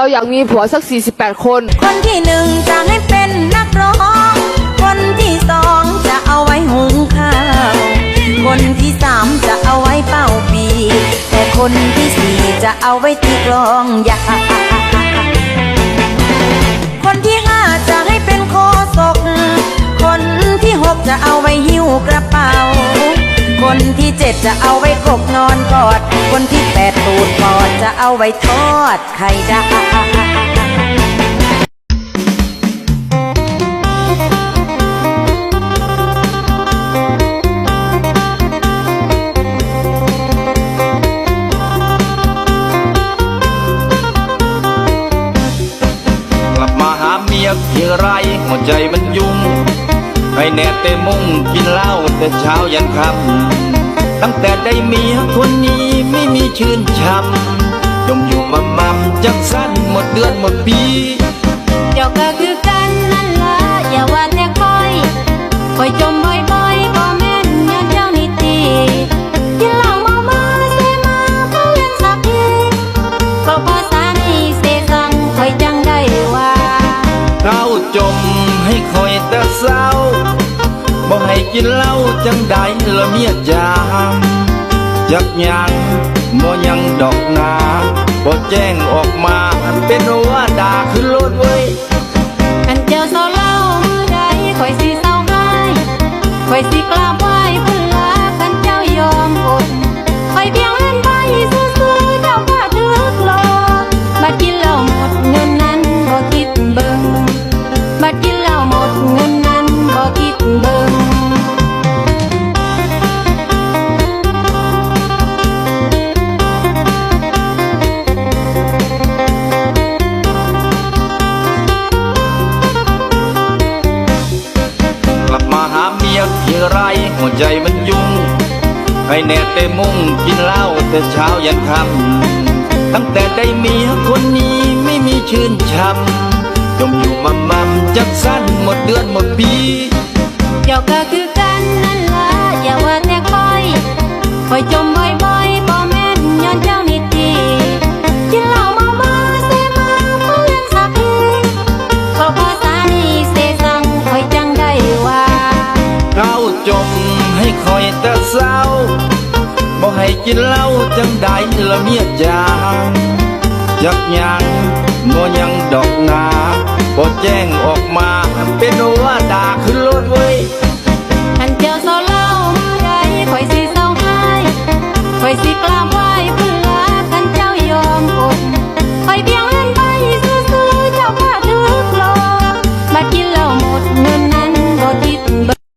เราอยากมีผัวสัก 48 คน คนที่หนึ่งจะให้เป็นนักร้อง คนที่สองจะเอาไว้หุงข้าว คนที่สามจะเอาไว้เป่าปี แต่คนที่สี่จะเอาไว้ตีกลองยา ที่เจ็ดจะเอาไว้กกนอนกอด คนที่แปดตูดปอดจะเอาไว้ทอดไข่ดาวกลับมาหาเมียเพียงไรหัวใจมันยุ่งให้แน่แต่มุ่งกินเหล้าแต่เช้ายันค่ำ ตั้งแต่ได้เมียคนนี้ไม่มีชื่นช่ำจมอยู่มามั่มจักสั้นหมดเดือนหมดปี กินเหล้าจังได้ละเมียจามจักยังบ่ยังดอกนาบ่แจ้งออกมาเป็นว่าด่าขึ้นรถเว้ยกันเจอเศร้าเล่ามือใดคอยสิเศร้าง่ายคอยสิกราบ หัวใจมันยุ่งให้แน่แต่มุ่งกินเหล้าแต่เช้ายันค่ำตั้งแต่ได้เมียคนนี้ไม่มีชื่นช้ำจมอยู่มามั่มจักสั้นหมดเดือนหมดปีเจ้าก็คือ ให้คอยแต่เศร้าบ่ให้กินเหล้าจังได้ละเมียจางยักยังบ่ยังดอกนาบ่แจ้งออกมา